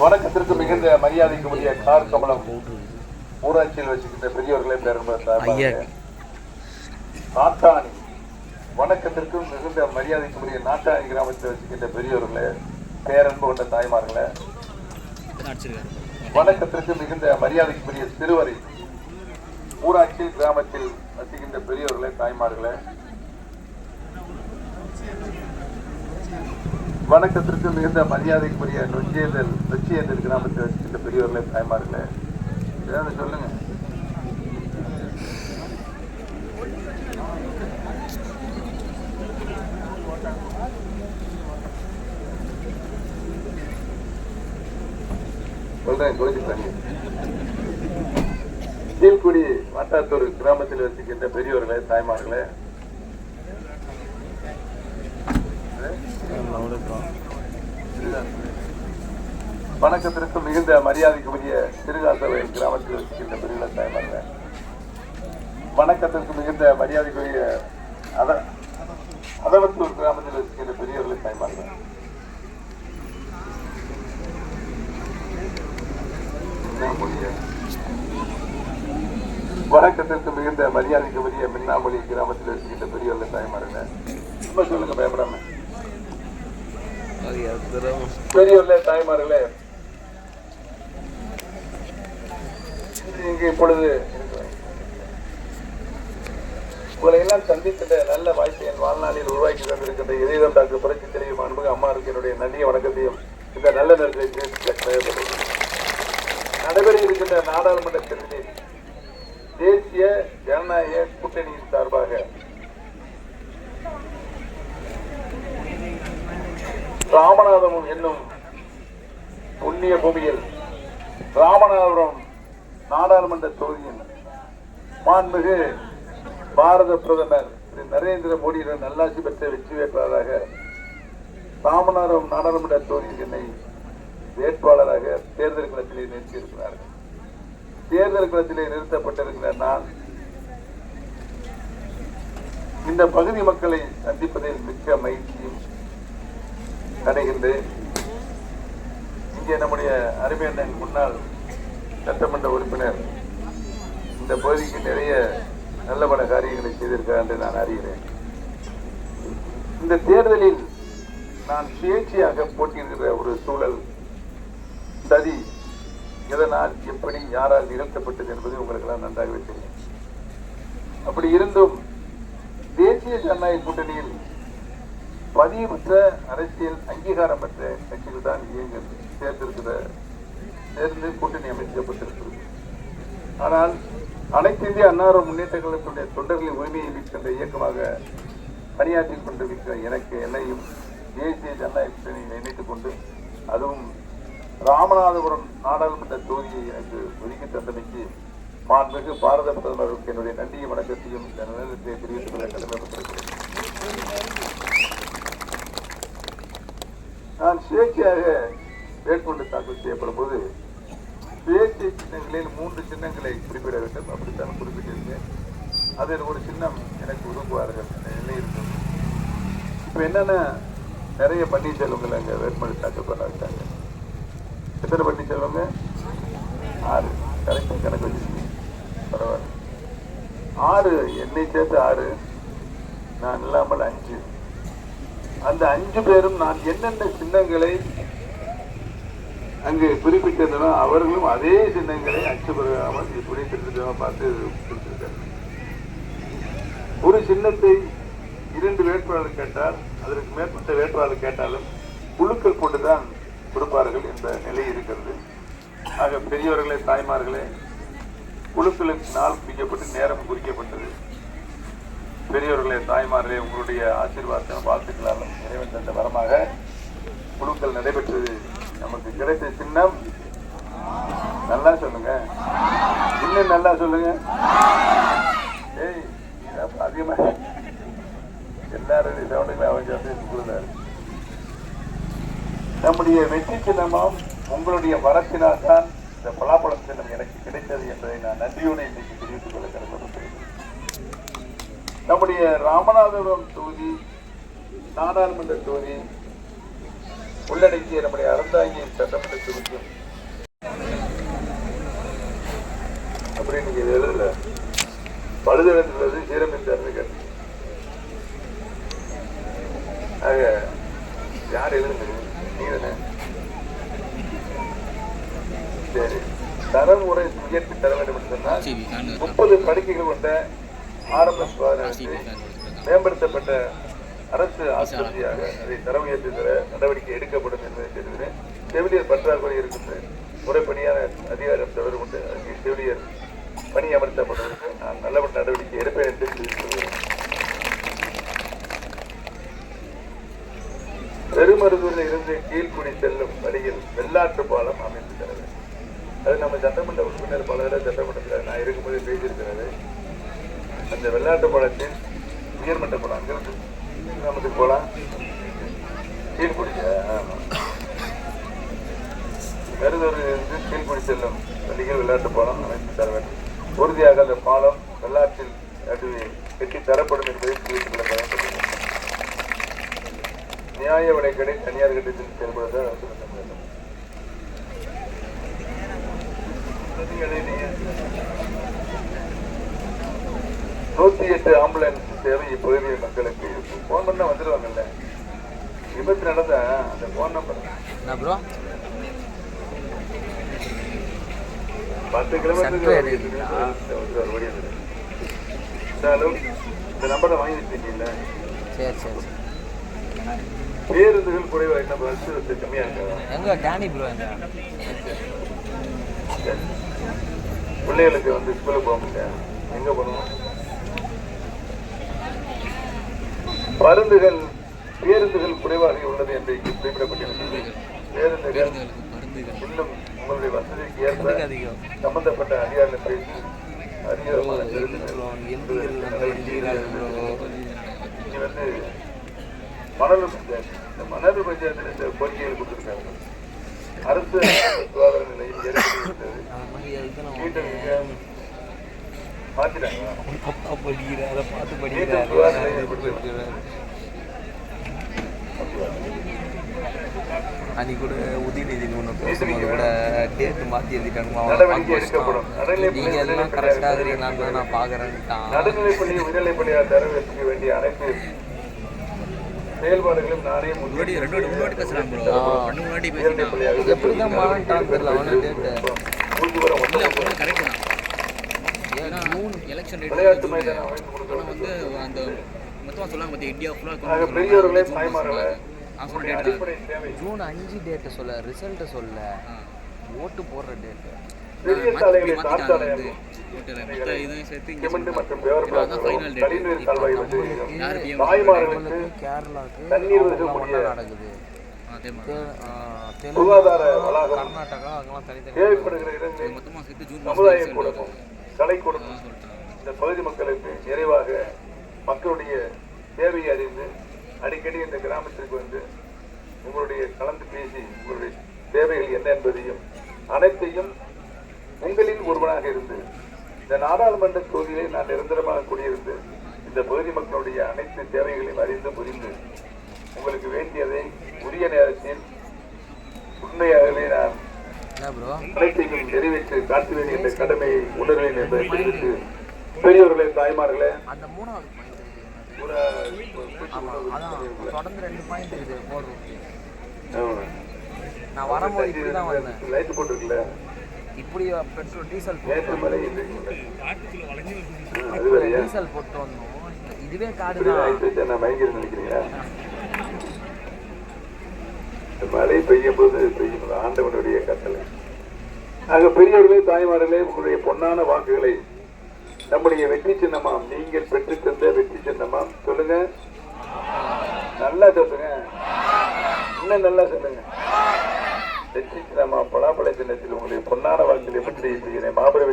வணக்கத்திற்கு மிகுந்த மரியாதைக்கு உரிய கார் கமலம் ஊராட்சியில் வச்சுக்கின்ற பெரியவர்களே. சார்பாக நாட்டாணி. வணக்கத்திற்கும் மிகுந்த மரியாதைக்கு உரிய நாட்டாணி கிராமத்தில் வச்சுக்கின்ற பெரியவர்களே பேரன்பு கொண்ட தாய்மார்களே. வணக்கத்திற்கு மிகுந்த மரியாதைக்குரிய சிறுவரை ஊராட்சியில் கிராமத்தில் வசிக்கின்ற பெரியவர்களே தாய்மார்களே. வணக்கத்திற்கு மிகுந்த மரியாதைக்குரிய நொச்சியேந்தல் நொச்சியேந்தல் கிராமத்தை வச்சுக்கிட்ட பெரியவர்களே தாய்மார்களே. ஏதாவது சொல்லுங்க. சொல்றேன் கோச்சிப்பாங்க கீழ்குடி வட்டாத்தூர் கிராமத்தில் வசிக்கின்ற பெரியவர்களே தாய்மார்களே வணக்கத்திற்கு மிகுந்த மரியாதைக்குரிய சிறுகாசவை கிராமத்தில் வசிக்கின்ற பெரியவர்களே தாய்மார்களே வணக்கத்திற்கு மிகுந்த மரியாதைக்குரிய அத அதவத்தூர் கிராமத்தில் வசிக்கின்ற பெரியவர்களே மின்னாமொழிய வணக்கத்திற்கு மிகுந்த மரியாதைக்கு உரிய மின்னாமொழி கிராமத்தில் வசிக்கின்ற பெரியவர்களே தாய்மார்களே சும்மா சொல்லுங்க பயப்படாம. பெரியவர்களே தாய்மார்களே இங்கு இப்பொழுது உங்களை எல்லாம் சந்திக்கின்ற நல்ல வாய்ப்பை என் வாழ்நாளில் உருவாக்கி தந்திருக்கின்ற இதயம் டாக்டர் புரட்சி தெரியும் அன்பு அம்மாவுக்கு என்னுடைய நன்றிய வணக்கத்தையும் இந்த நல்ல நேரத்தில் நடைபெற இருக்கின்ற நாடாளுமன்ற தேர்தலில் தேசிய ஜனநாயக கூட்டணியின் சார்பாக ராமநாதபுரம் என்னும் புண்ணிய பூமியில் ராமநாதபுரம் நாடாளுமன்ற தொகுதியின் மாண்புமிகு பாரத பிரதமர் திரு நரேந்திர மோடியிடம் நல்லாட்சி பெற்ற வெற்றி வேட்பாளராக ராமநாதபுரம் நாடாளுமன்ற தொகுதியில் என்னை வேட்பாளராக தேர்தல் களத்திலே நிறுத்தியிருக்கிறார்கள் தேர்தல் களத்திலே நிறுத்தப்பட்டிருக்கிற நான் இந்த பகுதி மக்களை சந்திப்பதில் மிக்க மகிழ்ச்சியும் அடைகின்றேன் இங்கே நம்முடைய அருமையண்ணன் முன்னாள் சட்டமன்ற உறுப்பினர் இந்த பகுதிக்கு நிறைய நல்ல பல காரியங்களை செய்திருக்கிறார் என்று நான் அறிகிறேன். இந்த தேர்தலில் நான் சுயேட்சையாக போட்டியிடுகிற ஒரு சூழல் சதி எதனால் எப்படி யாரால் நிகழ்த்தப்பட்டது என்பது உங்களுக்கெல்லாம் நன்றாகவே தெரியும். அப்படி இருந்தும் தேசிய ஜனநாயக கூட்டணியில் பதிவுற்ற அரசியல் அங்கீகாரமற்ற கட்சிகள் தான் இயங்க சேர்ந்திருக்கிற சேர்ந்து கூட்டணி அமைக்கப்பட்டிருக்கிறது. ஆனால் அனைத்து இந்திய அன்னார முன்னேற்ற கழகத்துடைய தொண்டர்களின் உரிமையை மீட்கின்ற இயக்கமாக பணியாற்றிக் கொண்டிருக்கிற எனக்கு என்னையும் தேசிய ஜனநாயக கூட்டணியில் இணைத்துக் கொண்டு அதுவும் ராமநாதபுரம் நாடாளுமன்ற தொகுதியை எனக்கு ஒதுக்கி தந்தமைக்கு மாண்புமிகு பாரத பிரதமருக்கு என்னுடைய நன்றிய வணக்கத்தையும் இந்த நிலையத்தை தெரிவித்துக் கொள்ள கடமைப்பட்டிருக்கிறேன். நான் சுயேட்சையாக வேட்புமனு தாக்கல் செய்யப்படும் போது சுயேட்சை சின்னங்களில் மூன்று சின்னங்களை குறிப்பிட வேண்டும். அப்படித்தான் குறிப்பிட்டிருக்கேன் அதில் ஒரு சின்னம். எனக்கு உதவுவார்கள் நிலை இருக்கும் இப்போ என்னென்ன நிறைய பன்னீர்செல்வங்கள் அங்கே வேட்புமனு தாக்கல் பண்ண வச்சாங்க எத்தனை பன்னீர்செல்வங்க ஆறு. கரெக்டாக கணக்கு வச்சிருக்கீங்க. பரவாயில்ல. ஆறு. என்னை சேர்த்து ஆறு. நான் இல்லாமல் அஞ்சு. அந்த அஞ்சு பேரும் நான் என்னென்ன சின்னங்களை அங்கு குறிப்பிட்டிருந்தனோ அவர்களும் அதே சின்னங்களை அச்சுப்படாமல் துணை திருத்தமாக பார்த்து கொடுத்திருக்காங்க ஒரு சின்னத்தை இரண்டு வேட்பாளர் கேட்டால் அதற்கு மேற்பட்ட வேட்பாளர் கேட்டாலும் குழுக்கள் கொண்டுதான் கொடுப்பார்கள் என்ற நிலை இருக்கிறது. ஆக பெரியவர்களே தாய்மார்களே குழுக்களுக்கு நாள் குறிக்கப்பட்டு நேரம் குறிக்கப்பட்டது. பெரியவர்களே தாய்மார்களே உங்களுடைய ஆசீர்வாதம் வாழ்த்துக்களாலும் நிறைவேற்ற வரமாக குழுக்கள் நடைபெற்றது. நமக்கு கிடைத்த சின்னம் நல்லா சொல்லுங்க. இன்னும் நல்லா சொல்லுங்க. ஏய் அதிகமாக அதிகமா அவங்க கொடுத்தாரு நம்முடைய வெற்றி சின்னமும் உங்களுடைய வரத்தினால் தான் இந்த பலாப்பழம் சின்னம் எனக்கு கிடைத்தது என்பதை நான் நன்றியோடு இன்னைக்கு தெரிவித்துக் கொள்ள கடமைப்பட்டிருக்கிறேன் நம்முடைய ராமநாதபுரம் தொகுதி நாடாளுமன்ற தொகுதி உள்ளடக்கிய நம்முடைய அறந்தாங்கி சட்டமன்ற தொகுதியும் அப்படி நீங்க எழுதல. பழுதடைந்துள்ளது சீரமைந்த அறிஞர் ஆக யார் எழுதுங்க நீங்க சரி. தரமுறை உயர்த்தி தர வேண்டும் என்று சொன்னால் முப்பது படுக்கைகள் கொண்ட ஆரம்ப சுகாதார மேம்படுத்தப்பட்ட அரசு ஆசிரியாக அதை தர தர நடவடிக்கை எடுக்கப்படும் என்பதை தெரிவித்தேன் செவிலியர் பற்றாக்குறை இருக்கின்ற முறைப்படியான அதிகாரம் தொடர்பு கொண்டு அங்கே செவிலியர் பணி அமர்த்தப்படுவதற்கு நான் நல்லபடி நடவடிக்கை எடுப்பேன் என்று தெரிவித்துள்ளேன் பெருமருதூரில் இருந்து கீழ்குடி செல்லும் வழியில் வெள்ளாட்டு பாலம் அமைத்து தர வேண்டும் அது நம்ம சட்டமன்ற உறுப்பினர் பல தடவை சட்டமன்றத்தில் நான் இருக்கும்போது பேசியிருக்கிறது. அந்த வெள்ளாட்டு பாலத்தின் உயர்மட்ட பாலம் அங்கிருந்து நமக்கு போகலாம் கீழ்குடி குடிச்ச மருதூரில் இருந்து கீழ்குடி செல்லும் வழியில் விளையாட்டு பாலம் அமைத்து தர வேண்டும். உறுதியாக அந்த பாலம் வெள்ளாற்றில் நடுவே கட்டி தரப்படும் என்பதை தெரிவித்துக் கொள்ள பயன்படுகிறது. நியாய விலைக்கடை தனியார் கட்டத்தில் செயல்படுத்த அரசு நூத்தி எட்டு ஆம்புலன்ஸ் சேவை இப்பகுதி மக்களுக்கு. போன் பண்ணா வந்துருவாங்கல்ல. விபத்து நடந்த அந்த போன் நம்பர் என்ன ப்ரோ பத்து? கிலோமீட்டர் இந்த நம்பரை வாங்கி வச்சிருக்கீங்களா சரி சரி பேருந்துகள் குறைவா என்ன பஸ் வசதி கம்மியா இருக்கா? எங்க டேனி ப்ரோ எங்க? பிள்ளைகளுக்கு வந்து ஸ்கூலுக்கு போக முடியல. எங்க போகணும்? மருந்துகள் பேருந்துகள் குறைவாக உள்ளது என்று இங்கு குறிப்பிடப்பட்டிருக்கிறது. பேருந்துகள் இன்னும் உங்களுடைய வசதிக்கு ஏற்ப சம்பந்தப்பட்ட அதிகாரிகள் பேசி அதிகாரமான இங்க வந்து மணல் பஞ்சாயத்து இந்த மணல் பஞ்சாயத்தில் இந்த கோரிக்கைகள் கொடுத்திருக்காங்க. அரசு சுகாதார நிலையம் ஏற்கனவே இருந்தது வீட்டுக்கு அதை பார்த்து வீட்டு அன்னைக்கு கூட உதயநிதினு ஒன்று பேசும்போது கூட டேட்டு மாற்றி எழுதிட்டானுமா நீங்கள் எல்லாம் கரெக்டாக இருக்கிறீங்களான்னு தான். நான் பார்க்குறேன்ட்டான் நடுநிலைப்பள்ளி உயர்நிலைப்பள்ளியார் முன்னாடி ரெண்டு முன்னாடி அனைத்து செயல்பாடுகளும் முன்னாடி எப்படி தான் தெரியல அவனு டேட்டு ஜூன் எலெக்ஷன் அமைத்து கொடுக்க வந்து அந்த மொத்தமாக சொல்லாங்க பார்த்தியா இந்தியா ஃபுல்லாக உங்களுடைய டேட் ஜூன் அஞ்சு டேட்டு சொல்ல ரிசல்ட்டு சொல்ல ஓட்டு போடுற டேட்டு கேரளாவுக்கு நடக்குது. அதே மாதிரி. தெ- ஆ, சுகாதார தெலுங்கானா, வளாகம் கர்நாடகா அங்கெல்லாம் தனித்தனி மொத்தமாக சேர்த்து ஜூன் மாதம் கலை கொடுக்கும். இந்த பகுதி மக்களுக்கு நிறைவாக மக்களுடைய தேவையை அறிந்து அடிக்கடி இந்த கிராமத்திற்கு வந்து உங்களுடைய கலந்து பேசி உங்களுடைய தேவைகள் என்ன என்பதையும் அனைத்தையும் உங்களின் ஒருவனாக இருந்து இந்த நாடாளுமன்ற தொகுதியிலே நான் நிரந்தரமாக குடியிருந்து இந்த பகுதி மக்களுடைய அனைத்து தேவைகளையும் அறிந்து புரிந்து உங்களுக்கு வேண்டியதை உரிய நேரத்தில் உண்மையாகவே நான் ப்ரோ அனைத்தையும் நிறைவேற்றி காட்டுவேன் என்ற கடமையை உணர்வேன் என்பதை தெரிவித்து பெரியவர்களே தாய்மார்களே அந்த மூணாவது பாயிண்ட் ஒரு ஆமாம் அதான் தொடர்ந்து ரெண்டு பாயிண்ட் போடுறோம் ஆமா. நான் வரும்போது இப்படி தான் வந்தேன். லைட் போட்டிருக்குல்ல? இப்படி பெட்ரோல் டீசல் போட்டு டீசல் போட்டு வந்தோம். இதுவே காடு தான் மயங்கிருந்து நினைக்கிறீங்களா? இந்த மழை பெய்யும் போது பெய்யும் ஆண்டவனுடைய கட்டளை. ஆக பெரியவர்களே தாய்மார்களே உங்களுடைய பொன்னான வாக்குகளை நம்முடைய வெற்றி சின்னமாம். நீங்கள் பெற்று தந்த வெற்றி சின்னமாம். சொல்லுங்க. நல்லா சொல்லுங்க. இன்னும் நல்லா சொல்லுங்க. வெற்றி சின்னமா பலாப்பழ சின்னத்தில் உங்களுடைய பொன்னான வாக்குகளை எப்படி செய்கிறேன். மாபெரும்